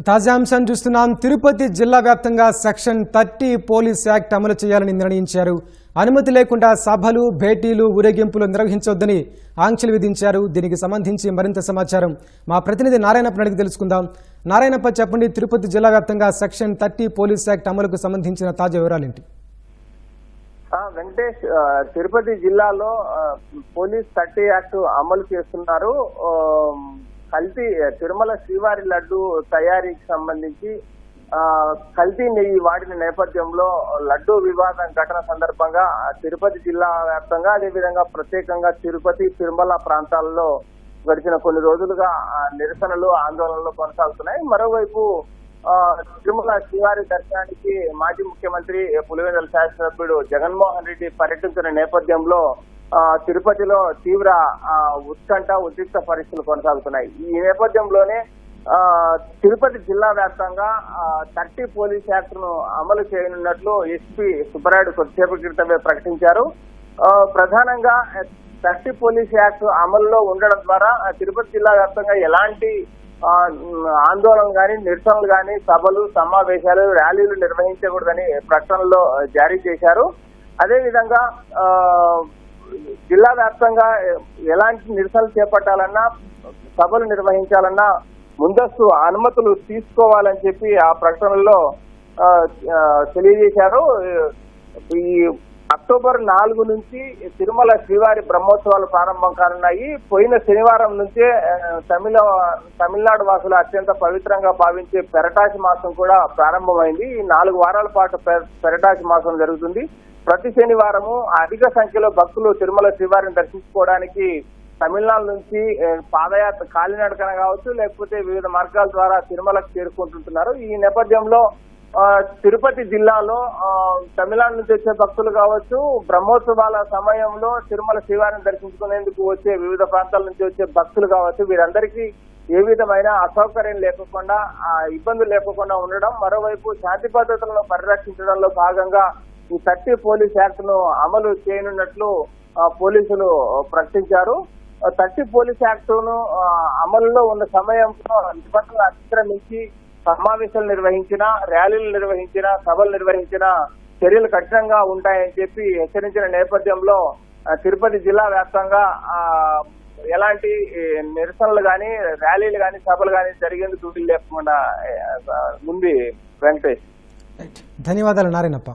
తాజా అంశాన్ని చూస్తున్నాం. తిరుపతి జిల్లా వ్యాప్తంగా సెక్షన్ థర్టీ పోలీస్ యాక్ట్ అమలు చేయాలని నిర్ణయించారు. అనుమతి లేకుండా సభలు భేటీలు ఊరేగింపులు నిర్వహించొద్దని ఆంక్షలు విధించారు. దీనికి సంబంధించి మరింత సమాచారం మా ప్రతినిధి నారాయణప్ప అడిగి తెలుసుకుందాం. నారాయణప్ప చెప్పండి తిరుపతి జిల్లా వ్యాప్తంగా సెక్షన్ థర్టీ పోలీస్ యాక్ట్ అమలుకు సంబంధించిన తాజా వివరాలేంటి? వెంకటేష్ తిరుపతి జిల్లాలో పోలీస్ థర్టీ యాక్ట్ అమలు చేస్తున్నారు. కల్తీ తిరుమల శ్రీవారి లడ్డు తయారీకి సంబంధించి కల్తీ నెయ్యి వాడిన నేపథ్యంలో లడ్డు వివాదం ఘటన సందర్భంగా తిరుపతి జిల్లా వ్యాప్తంగా అదేవిధంగా ప్రత్యేకంగా తిరుపతి తిరుమల ప్రాంతాల్లో గడిచిన కొన్ని రోజులుగా ఆ, నిరసనలు ఆందోళనలు కొనసాగుతున్నాయి. మరోవైపు తిరుమల శ్రీవారి దర్శనానికి మాజీ ముఖ్యమంత్రి పులివెందుల శాసనసభ్యుడు జగన్మోహన్ రెడ్డి పర్యటించిన నేపథ్యంలో తిరుపతిలో తీవ్ర ఉత్కంఠ ఉద్రిక్త పరిస్థితులు కొనసాగుతున్నాయి. ఈ నేపథ్యంలోనే తిరుపతి జిల్లా వ్యాప్తంగా థర్టీ పోలీస్ యాక్ట్ను అమలు చేయనున్నట్లు ఎస్పీ సుబ్బరాయుడు కొద్దిసేపు క్రితమే ప్రకటించారు. ప్రధానంగా థర్టీ పోలీస్ యాక్ట్ అమల్లో ఉండడం ద్వారా తిరుపతి జిల్లా వ్యాప్తంగా ఎలాంటి ఆందోళన గాని నిరసనలు గాని సభలు సమావేశాలు ర్యాలీలు నిర్వహించకూడదని ప్రకటనలో జారీ చేశారు. అదేవిధంగా ఆ, జిల్లా వ్యాప్తంగా ఎలాంటి నిరసనలు చేపట్టాలన్నా సభలు నిర్వహించాలన్నా ముందస్తు అనుమతులు తీసుకోవాలని చెప్పి ఆ ప్రకటనలో తెలియజేశారు. ఈ అక్టోబర్ నాలుగు నుంచి తిరుమల శ్రీవారి బ్రహ్మోత్సవాలు ప్రారంభం కానున్నాయి. పోయిన శనివారం నుంచే తమిళ తమిళనాడు వాసులు అత్యంత పవిత్రంగా భావించే పెరటాసి మాసం కూడా ప్రారంభమైంది. ఈ నాలుగు వారాల పాటు పెరటాసి మాసం జరుగుతుంది. ప్రతి శనివారము అధిక సంఖ్యలో భక్తులు తిరుమల శ్రీవారిని దర్శించుకోవడానికి తమిళనాడు నుంచి పాదయాత్ర కాలినడకన కావచ్చు లేకపోతే వివిధ మార్గాల ద్వారా తిరుమలకు చేరుకుంటుంటున్నారు. ఈ నేపథ్యంలో తిరుపతి జిల్లాలో తమిళనాడు నుంచి వచ్చే భక్తులు కావచ్చు బ్రహ్మోత్సవాల సమయంలో తిరుమల శ్రీవారిని దర్శించుకునేందుకు వచ్చే వివిధ ప్రాంతాల నుంచి వచ్చే భక్తులు కావచ్చు వీరందరికీ ఏ విధమైన అసౌకర్యం లేకుండా ఆ, ఇబ్బందులు లేకుండా ఉండడం మరోవైపు శాంతి భద్రతలను పరిరక్షించడంలో భాగంగా ఈ థర్టీ పోలీస్ యాక్ట్ను అమలు చేయనున్నట్లు పోలీసులు ప్రకటించారు. థర్టీ పోలీస్ యాక్ట్ను అమలులో ఉన్న సమయంలో నిబంధనలు అతిక్రమించి సమావేశాలు నిర్వహించిన ర్యాలీలు నిర్వహించిన సభలు నిర్వహించిన చర్యలు కఠినంగా ఉంటాయని చెప్పి హెచ్చరించిన నేపథ్యంలో తిరుపతి జిల్లా వ్యాప్తంగా ఎలాంటి నిరసనలు గాని ర్యాలీలు గాని సభలు గాని జరిగేందుకు వీలు లేకుండా ఉంది వెంకటేష్. ధన్యవాదాలు నారాయణప్ప.